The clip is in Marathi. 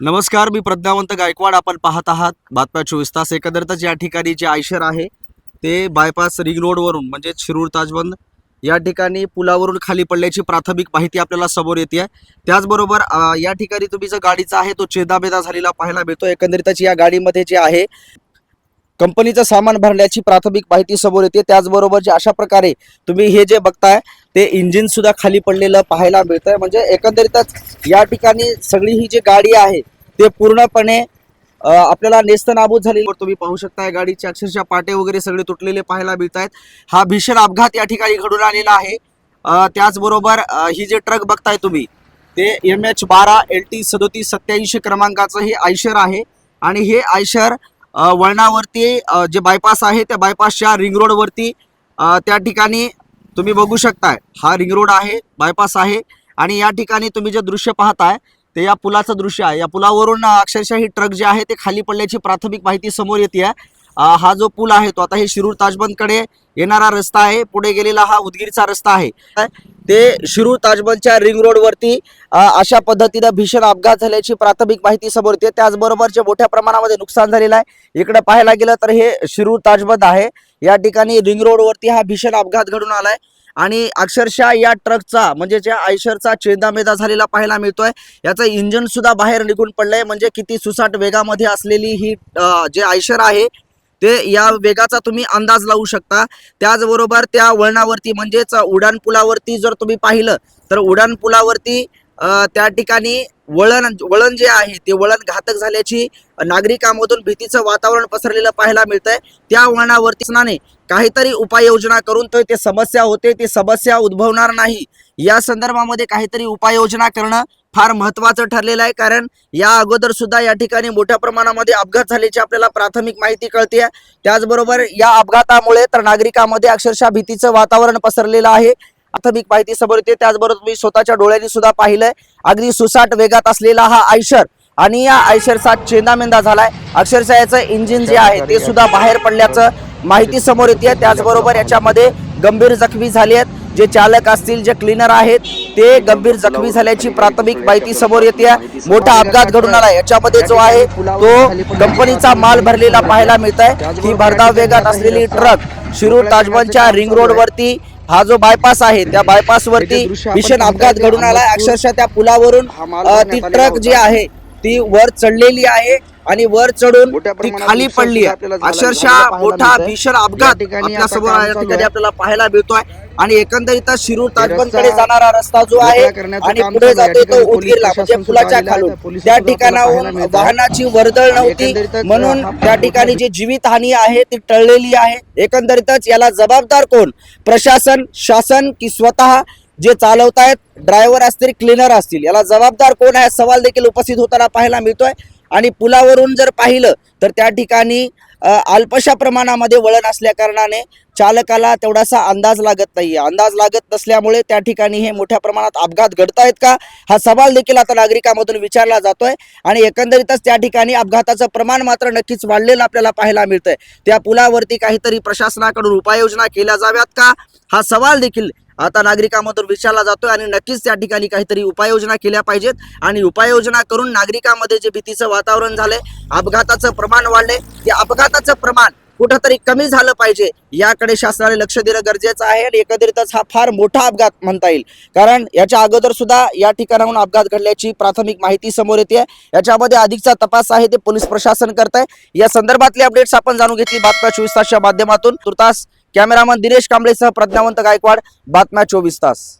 नमस्कार मी प्रज्ञावंत गायकवाड. आपण पाहत आहात बातम्या चोवीस तास. एकंदरीतच या ठिकाणी जे आयशर आहे ते बायपास रिंग रोडवरून म्हणजे शिरूर ताजबंद या ठिकाणी पुलावरून खाली पडल्याची प्राथमिक माहिती आपल्याला समोर येते आहे त्याचबरोबर या ठिकाणी तुम्ही जो गाडीचा आहे तो चेदाबेदा झालेला पाहायला मिळतो एकंदरीतच या गाडीमध्ये जे आहे कंपनीचं सामान भरण्याची प्राथमिक माहिती समोर येते. त्याचबरोबर जे अशा प्रकारे तुम्ही हे जे बघताय ते इंजिन सुद्धा खाली पडलेलं पाहायला मिळतंय. म्हणजे एकंदरीतच या ठिकाणी सगळी ही जी गाडी आहे ते पूर्णपणे आपल्याला नेस्तनाबूत झाली तुम्ही पाहू शकताय गाडीचे अक्षरशः पाटे वगैरे सगळे तुटलेले पाहायला मिळत आहेत हा भीषण अपघात या ठिकाणी घडून आलेला आहे. त्याचबरोबर ही जे ट्रक बघताय तुम्ही ते एम एच बारा एल टी सदोतीस सत्याऐंशी क्रमांकाचं हे आयशर आहे. आणि हे आयशर वळणावरती जे बायपास आहे त्या बायपासच्या रिंग रोडवरती त्या ठिकाणी तुम्ही बघू शकताय. हा रिंग रोड आहे बायपास आहे आणि या ठिकाणी तुम्ही जे दृश्य पाहताय ते या पुलाचं दृश्य आहे. या पुलावरून अक्षरशः ही ट्रक जे आहे ते खाली पडल्याची प्राथमिक माहिती समोर येते हा जो पूल आहे तो आता हे शिरूर ताजबंदकडे येणारा रस्ता आहे. पुढे गेलेला हा उदगीरचा रस्ता आहे. ते शिरूर ताजबंदच्या रिंग रोडवरती अशा पद्धतीनं भीषण अपघात झाल्याची प्राथमिक माहिती समोर येते. त्याचबरोबर जे मोठ्या प्रमाणामध्ये नुकसान झालेलं आहे इकडे पाहायला गेलं तर हे शिरूर ताजबंद आहे. या ठिकाणी रिंग रोडवरती हा भीषण अपघात घडून आलाय. आणि अक्षरशः या ट्रकचा म्हणजे ज्या आयशरचा चेंदामेदा झालेला पाहायला मिळतोय याचं इंजन सुद्धा बाहेर निघून पडलंय. म्हणजे किती सुसाट वेगामध्ये असलेली ही जे आयशर आहे ते या वेगाचा तुम्ही अंदाज लावू शकता. त्याचबरोबर त्या वळणावरती म्हणजेच उड्डाणपुलावरती जर तुम्ही पाहिलं तर उड्डाणपुलावरती त्या ठिकाणी वळण वळण जे आहे ते वळण घातक झाल्याची नागरिकांमधून भीतीचं वातावरण पसरलेलं पाहायला मिळतंय. त्या वळणावरती स्नाने काहीतरी उपाययोजना करून तर ते समस्या होते ती समस्या उद्भवणार नाही. या संदर्भामध्ये काहीतरी उपाययोजना करणं फार महत्वाचं ठरलेलं आहे. कारण या अगोदर सुद्धा या ठिकाणी मोठ्या प्रमाणामध्ये अपघात झाल्याची आपल्याला प्राथमिक माहिती कळते त्याचबरोबर या अपघातामुळे तर नागरिकांमध्ये अक्षरशः भीतीचं वातावरण पसरलेलं आहे. प्राथमिक माहिती समोर येते. त्याचबरोबर मी स्वतःच्या डोळ्यांनी सुद्धा पाहिलंय. अगदी सुसाट वेगात असलेला हा आयशर. आणि या आयशरचा चेंदामेंदा झालाय. अक्षरशः याचं इंजिन जे आहे ते सुद्धा बाहेर पडल्याचं माहिती समोर येते. त्याचबरोबर याच्यामध्ये गंभीर जखमी झाली आहेत. जे चालक असतील जे क्लीनर आहेत ते गंभीर जखमी झाल्याची प्राथमिक माहिती समोर येते. मोठा अपघात घडून आला याच्यामध्ये जो आहे तो कंपनीचा माल भरलेला पाहायला मिळत आहे ही भरधाव वेगात असलेली ट्रक शिरूर ताजमहलच्या रिंग रोड वरती हा जो बायपास आहे त्या बायपास वरती भीषण अपघात घडून आलाय. अक्षरशः त्या पुलावरून ती ट्रक जी आहे ती वर चढलेली आहे. आणि वर चढून ती खाली पडली आहे. अक्षरशः मोठा. भीषण अपघात आपल्यासमोर ठिकाणी. आपल्याला पाहायला मिळतोय. आणि एकंदरीत शिरूर रस्ता ताजबंदकडे जाणारा रस्ता जो आहे आणि पुढे. जातोय तो उदगीरला म्हणजे पुलाच्या खालून. त्या ठिकाणाहून. वाहनाची वर्दळ नव्हती म्हणून त्या ठिकाणी जी जीवितहानी आहे ती टळलेली आहे. एकंदरीतच याला जबाबदार कोण? प्रशासन शासन की स्वतः जे चालवतायत? ड्रायव्हर असतील क्लीनर असतील. याला जबाबदार कोण आहे? सवाल देखील उपस्थित होताना पाहायला मिळतोय. आणि पुलावरून जर पाहिलं तर त्या ठिकाणी अल्पशा प्रमाणामध्ये वळण असल्याकारणाने चालकाला तेवढासा अंदाज लागत नाही आहे अंदाज लागत नसल्यामुळे त्या ठिकाणी हे मोठ्या प्रमाणात अपघात घडतायत का? हा सवाल देखील आता नागरिकांमधून विचारला जातोय आणि एकंदरीतच त्या ठिकाणी अपघाताचं प्रमाण मात्र नक्कीच वाढलेलं आपल्याला पाहायला मिळतंय. त्या पुलावरती काहीतरी प्रशासनाकडून उपाययोजना केल्या जाव्यात का? हा सवाल देखील आता नागरिकांमधून विचारला जातोय आणि नक्कीच त्या ठिकाणी काहीतरी उपाययोजना केल्या पाहिजेत. आणि उपाययोजना करून नागरिकांमध्ये जे भीतीचं वातावरण झालंय अपघाताचं प्रमाण वाढलंय. ते अपघाताचं प्रमाण कुठंतरी कमी झालं पाहिजे याकडे शासनाने लक्ष देणं गरजेचं आहे आणि एकंदरीतच हा फार मोठा अपघात म्हणता येईल. कारण याच्या अगोदर सुद्धा या ठिकाणाहून अपघात घडल्याची प्राथमिक माहिती समोर येते याच्यामध्ये अधिकचा तपास आहे ते पोलीस प्रशासन करत आहे या संदर्भातले अपडेट्स आपण जाणून घेतली. बातम्या चोवीस तासच्या माध्यमातून. तुर्तास कॅमेरामन दिनेश कांबळेसह प्रज्ञावंत गायकवाड बातम्या चोवीस तास.